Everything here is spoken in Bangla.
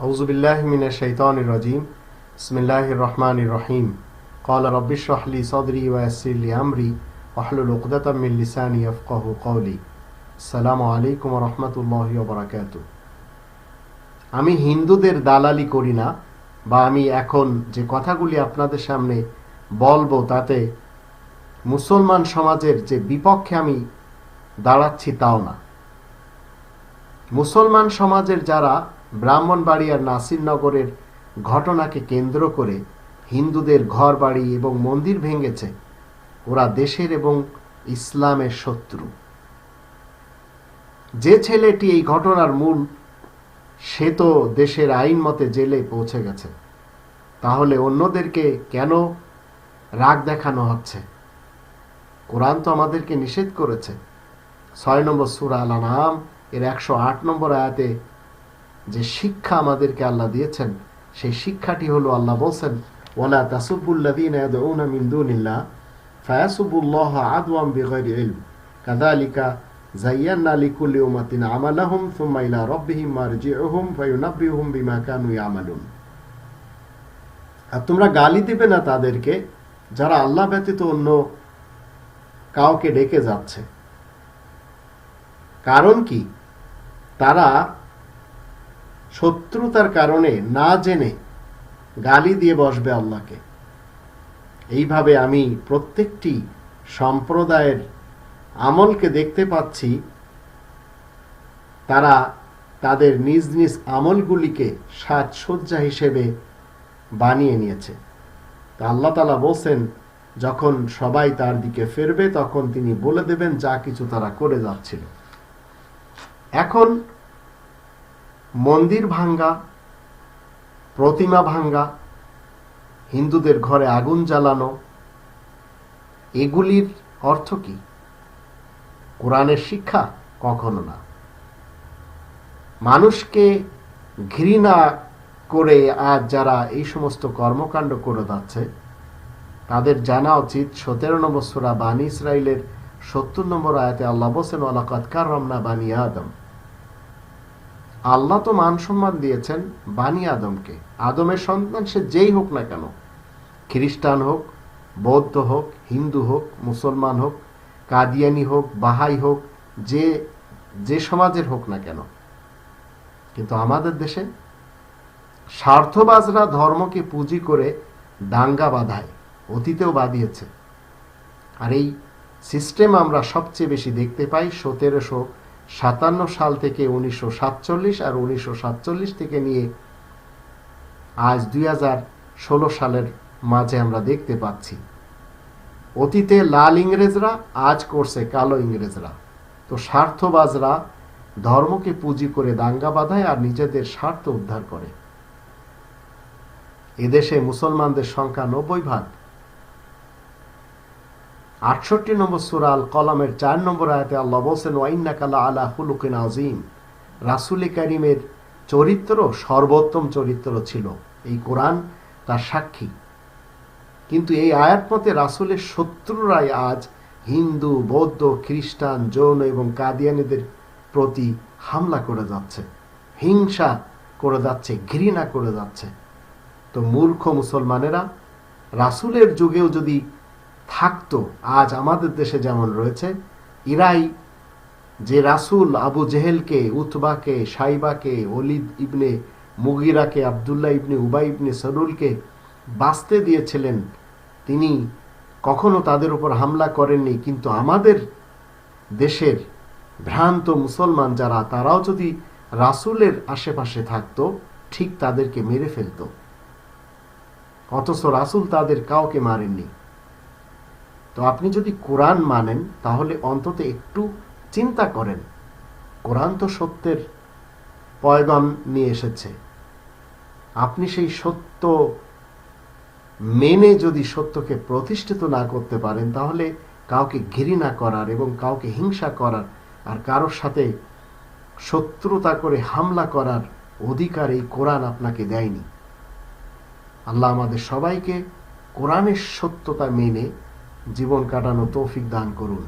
أعوذ بالله من الشيطان الرجيم بسم الله الرحمن الرحيم قال رب اشرح لي صدري ويسر لي أمري واحلل عقدة من لساني يفقه قولي السلام عليكم ورحمة الله وبركاته আমি হিন্দুদের দালালি করি না বা আমি এখন যে কথাগুলি আপনাদের সামনে বলবো তাতে মুসলমান সমাজের যে বিপক্ষে আমি দাঁড়াচ্ছি তাও না মুসলমান সমাজের যারা ব্রাহ্মণবাড়িয়ার নাসিরনগরের ঘটনাকে কেন্দ্র করে হিন্দুদের ঘর বাড়ি এবং মন্দির ভেঙেছে। ওরা দেশের এবং ইসলামের শত্রু। যে ছেলেটি এই ঘটনার মূল, সে তো দেশের আইন মতে জেলে পৌঁছে গেছে। তাহলে অন্যদেরকে কেন রাগ দেখানো হচ্ছে? কোরআন তো আমাদেরকে নিষেধ করেছে। ছয় নম্বর সুরা আল এর একশো আট নম্বর আয়াতে যে শিক্ষা আমাদেরকে আল্লাহ দিয়েছেন, সেই শিক্ষাটি হলো আল্লাহ বলছেন ইয়ামালুন। আর তোমরা গালি দিবে না তাদেরকে, যারা আল্লাহ ব্যতীত অন্য কাউকে ডেকে যাচ্ছে। কারণ কি? তারা শত্রুতার কারণে না জেনে গালি দিয়ে বসবে আল্লাহকে। এইভাবে আমি প্রত্যেকটি সম্প্রদায়ের আমলকে দেখতে পাচ্ছি, তারা তাদের নিজ নিজ আমলগুলিকে সাজসজ্জা হিসেবে বানিয়ে নিয়েছে। তা আল্লাহ তালা বলছেন, যখন সবাই তার দিকে ফেরবে, তখন তিনি বলে দেবেন, যা কিছু তারা করে যাচ্ছিল। এখন মন্দির ভাঙ্গা, প্রতিমা ভাঙ্গা, হিন্দুদের ঘরে আগুন জ্বালানো, এগুলির অর্থ কি? কোরআনের শিক্ষা কখনো না। মানুষকে ঘৃণা করে আজ যারা এই সমস্ত কর্মকাণ্ড করে যাচ্ছে, তাদের জানা উচিত সতেরো নম্বর সুরা বানী ইসরায়েলের সত্তর নম্বর আয়াতে আল্লাহ বসেন আলাকাতকার রমনা বানী আদম। আল্লাহ তো মান সম্মান দিয়েছেন বানি আদমকে। আদমের সন্তান সে যেই হোক না কেন, খ্রিস্টান হোক, বৌদ্ধ হোক, হিন্দু হোক, মুসলমান হোক, কাদিয়ানি হোক, বাহাই হোক, যে যে সমাজের হোক না কেন। কিন্তু আমাদের দেশে স্বার্থবাজরা ধর্মকে পুঁজি করে দাঙ্গা বাঁধায়, অতীতেও বাঁধিয়েছে। আর এই সিস্টেম আমরা সবচেয়ে বেশি দেখতে পাই সতেরোশো সাতান্ন সাল থেকে উনিশশো সাতচল্লিশ আর উনিশশো সাতচল্লিশ থেকে নিয়ে আজ দুই হাজার ষোলো সালের মাঝে আমরা দেখতে পাচ্ছি। অতীতে লাল ইংরেজরা, আজ করছে কালো ইংরেজরা। তো স্বার্থবাজরা ধর্মকে পুঁজি করে দাঙ্গা বাঁধায় আর নিজেদের স্বার্থ উদ্ধার করে। এদেশে মুসলমানদের সংখ্যা নব্বই ভাগ। আটষট্টি নম্বর সুরাল কলামের চার নম্বর আয়াতে আল্লাহ বলছেন ওয়াইন্না কালা আলা হুলুকিন আজিম রাসুলি কারিমের চরিত্র সর্বোত্তম চরিত্র ছিল। এই কোরআন তার সাক্ষী। কিন্তু এই আয়াত মতে রাসুলের শত্রুরাই আজ হিন্দু, বৌদ্ধ, খ্রিস্টান, জৈন এবং কাদিয়ানিদের প্রতি হামলা করে যাচ্ছে, হিংসা করে যাচ্ছে, ঘৃণা করে যাচ্ছে। তো মূর্খ মুসলমানেরা রাসুলের যুগেও যদি থাকতো, আজ আমাদের দেশে যেমন রয়েছে, ইরাই যে রাসুল আবু জেহেলকে, উতবাকে, সাইবাকে অলিদ ইবনে মুগিরাকে, আবদুল্লাহ ইবনে উবাই ইবনে সরুলকে বাঁচতে দিয়েছিলেন, তিনি কখনো তাদের উপর হামলা করেননি, কিন্তু আমাদের দেশের ভ্রান্ত মুসলমান যারা, তারাও যদি রাসুলের আশেপাশে থাকতো, ঠিক তাদেরকে মেরে ফেলত। অথচ রাসুল তাদের কাউকে মারেননি। তো আপনি যদি কোরআন মানেন, তাহলে অন্তত একটু চিন্তা করেন। কোরআন তো সত্যের পয়গাম নিয়ে এসেছে। আপনি সেই সত্য মেনে যদি সত্যকে প্রতিষ্ঠিত না করতে পারেন, তাহলে কাউকে ঘৃণা করার এবং কাউকে হিংসা করার আর কারোর সাথে শত্রুতা করে হামলা করার অধিকার এই কোরআন আপনাকে দেয়নি। আল্লাহ আমাদের সবাইকে কোরআনের সত্যতা মেনে জীবন কাটানো তৌফিক দান করুন।